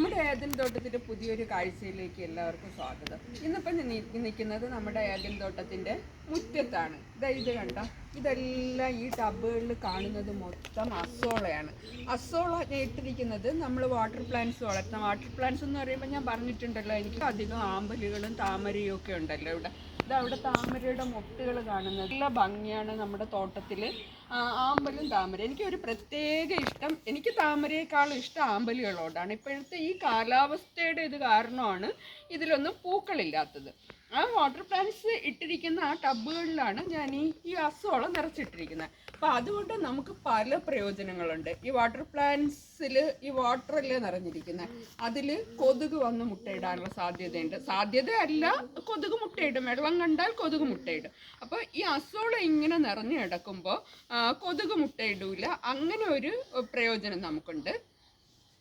നമ്മുടെ ഏതൻ തോട്ടത്തിന്റെ പുതിയൊരു കാഴ്ചയിലേക്ക് എല്ലാവർക്കും സ്വാഗതം. ഇന്നിപ്പം നിൽക്കുന്നത് നമ്മുടെ ഏതൻ തോട്ടത്തിന്റെ മുറ്റത്താണ്. ഇത് കണ്ട? ഇതെല്ലാം ഈ ടബുകളിൽ കാണുന്നത് മൊത്തം അസോളയാണ്. അസോള ഇട്ടിരിക്കുന്നത് നമ്മൾ വാട്ടർ പ്ലാന്റ്സ് വളർത്തുന്ന വാട്ടർ പ്ലാന്റ്സ് എന്ന് പറയുമ്പോൾ ഞാൻ പറഞ്ഞിട്ടുണ്ടല്ലോ എനിക്ക് അധികം ആമ്പലുകളും താമരയും ഒക്കെ ഉണ്ടല്ലോ ഇവിടെ. ഇത് അവിടെ താമരയുടെ മൊട്ടുകൾ കാണുന്നത്. നല്ല ഭംഗിയാണ് നമ്മുടെ തോട്ടത്തിൽ ആമ്പലും താമര എനിക്ക് ഒരു പ്രത്യേക ഇഷ്ടം എനിക്ക് താമരയേക്കാളും ഇഷ്ടം ആമ്പലുകളോടാണ്. ഇപ്പോഴത്തെ ഈ കാലാവസ്ഥയുടെ ഇത് കാരണമാണ് ഇതിലൊന്നും പൂക്കളില്ലാത്തത്. ആ വാട്ടർ പ്ലാന്റ്സ് ഇട്ടിരിക്കുന്ന ആ ടബുകളിലാണ് ഞാൻ ഈ ഈ നിറച്ചിട്ടിരിക്കുന്നത്. അപ്പം അതുകൊണ്ട് നമുക്ക് പല പ്രയോജനങ്ങളുണ്ട്. ഈ വാട്ടർ പ്ലാന്റ്സിൽ ഈ വാട്ടറല്ലേ നിറഞ്ഞിരിക്കുന്നത് അതിൽ കൊതുക് വന്ന് മുട്ടയിടാനുള്ള സാധ്യതയുണ്ട്. സാധ്യതയല്ല കൊതുക് മുട്ടയിടും. വെള്ളം കണ്ടാൽ കൊതുക് മുട്ടയിടും. അപ്പോൾ ഈ അസോളം ഇങ്ങനെ നിറഞ്ഞു കിടക്കുമ്പോൾ കൊതുക് മുട്ടയിടൂല. അങ്ങനെ ഒരു പ്രയോജനം നമുക്കുണ്ട്.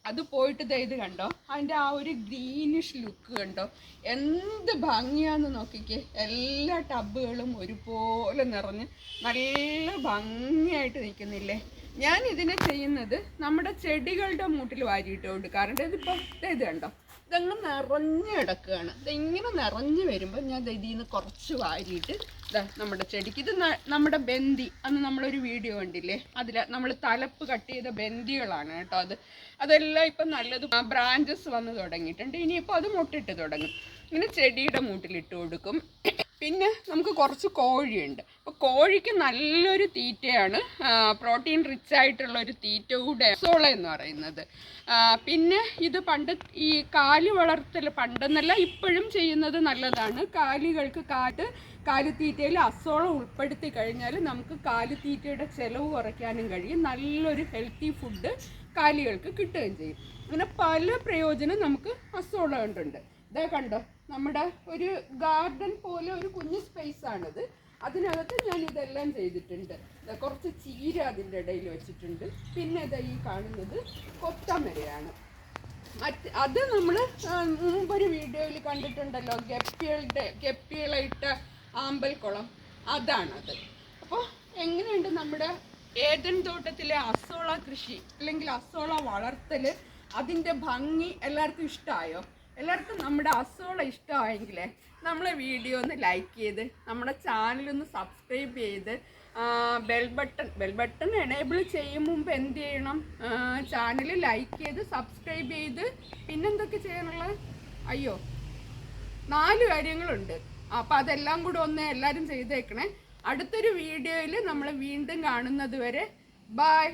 അത് പോയിട്ട് ഇത് കണ്ടോ? അതിന്റെ ആ ഒരു ഗ്രീനിഷ് ലുക്ക് കണ്ടോ? എന്ത് ഭംഗിയാന്ന് നോക്കിക്കേ. എല്ലാ ടബുകളും ഒരുപോലെ നിറഞ്ഞ് നല്ല ഭംഗിയായിട്ട് നിൽക്കുന്നില്ലേ? ഞാൻ ഇതിനെ ചെയ്യുന്നത് നമ്മുടെ ചെടികളുടെ മൂട്ടിൽ വാരിയിട്ട് കൊടുക്കാറുണ്ട് ഇതിപ്പോൾ ഇത് കണ്ടോ? ഇതങ്ങ് നിറഞ്ഞ് കിടക്കുകയാണ്. ഇതിങ്ങനെ നിറഞ്ഞ് വരുമ്പോൾ ഞാൻ ഇതിൽ നിന്ന് കുറച്ച് വാരിയിട്ട് ഇതാ നമ്മുടെ ചെടിക്ക്. ഇത് നമ്മുടെ ബന്ദി അന്ന് നമ്മളൊരു വീഡിയോ കണ്ടില്ലേ? അതിൽ നമ്മൾ തലപ്പ് കട്ട് ചെയ്ത ബന്ദികളാണ് കേട്ടോ അത്. അതെല്ലാം ഇപ്പം നല്ലത് ബ്രാഞ്ചസ് വന്ന് തുടങ്ങിയിട്ടുണ്ട്. ഇനിയിപ്പോൾ അത് മുട്ടിട്ട് തുടങ്ങും. ഇങ്ങനെ ചെടിയുടെ മൂട്ടിലിട്ട് കൊടുക്കും. പിന്നെ നമുക്ക് കുറച്ച് കോഴിയുണ്ട്. അപ്പോൾ കോഴിക്ക് നല്ലൊരു തീറ്റയാണ്. പ്രോട്ടീൻ റിച്ച് ആയിട്ടുള്ള ഒരു തീറ്റ കൂടെ സോള എന്ന് പറയുന്നത്. പിന്നെ ഇത് പണ്ട് ഈ കാലി വളർത്തൽ പണ്ടെന്നല്ല ഇപ്പോഴും ചെയ്യുന്നത് നല്ലതാണ്. കാലികൾക്ക് കാട്ട് കാലിത്തീറ്റയിൽ അസോളം ഉൾപ്പെടുത്തി കഴിഞ്ഞാൽ നമുക്ക് കാലിത്തീറ്റയുടെ ചിലവ് കുറയ്ക്കാനും കഴിയും. നല്ലൊരു ഹെൽത്തി ഫുഡ് കാലികൾക്ക് കിട്ടുകയും ചെയ്യും. അങ്ങനെ പല പ്രയോജനം നമുക്ക് അസോളം കൊണ്ടുണ്ട്. ഇതാ കണ്ടോ നമ്മുടെ ഒരു ഗാർഡൻ പോലെ ഒരു കുഞ്ഞു സ്പേസ് ആണിത്. അതിനകത്ത് ഞാൻ ഇതെല്ലാം ചെയ്തിട്ടുണ്ട്. കുറച്ച് ചീര അതിന്റെ ഇടയിൽ വെച്ചിട്ടുണ്ട്. പിന്നെ ഇതാ ഈ കാണുന്നത് കൊത്തമരയാണ്. മറ്റ് അത് നമ്മൾ മുമ്പൊരു വീഡിയോയിൽ കണ്ടിട്ടുണ്ടല്ലോ ഗപ്പികളുടെ ഗപ്പികളിട്ട ആമ്പൽക്കുളം അതാണത്. അപ്പോൾ എങ്ങനെയുണ്ട് നമ്മുടെ ഏതൻ തോട്ടത്തിലെ അസോള കൃഷി അല്ലെങ്കിൽ അസോള വളർത്തൽ അതിന്റെ ഭംഗി എല്ലാവർക്കും ഇഷ്ടമായോ എല്ലാവർക്കും നമ്മുടെ അസുഖം ഇഷ്ടമായെങ്കിലേ നമ്മളെ വീഡിയോ ഒന്ന് ലൈക്ക് ചെയ്ത് നമ്മുടെ ചാനലൊന്ന് സബ്സ്ക്രൈബ് ചെയ്ത് bell button bell button enable ചെയ്യും മുമ്പ് എന്ത് ചെയ്യണം? ചാനൽ ലൈക്ക് ചെയ്ത് സബ്സ്ക്രൈബ് ചെയ്ത് പിന്നെന്തൊക്കെ ചെയ്യാനുള്ളത്? അയ്യോ നാല് കാര്യങ്ങളുണ്ട്. അപ്പം അതെല്ലാം കൂടെ ഒന്ന് എല്ലാവരും ചെയ്തേക്കണേ. അടുത്തൊരു വീഡിയോയിൽ നമ്മൾ വീണ്ടും കാണുന്നത് വരെ ബായ്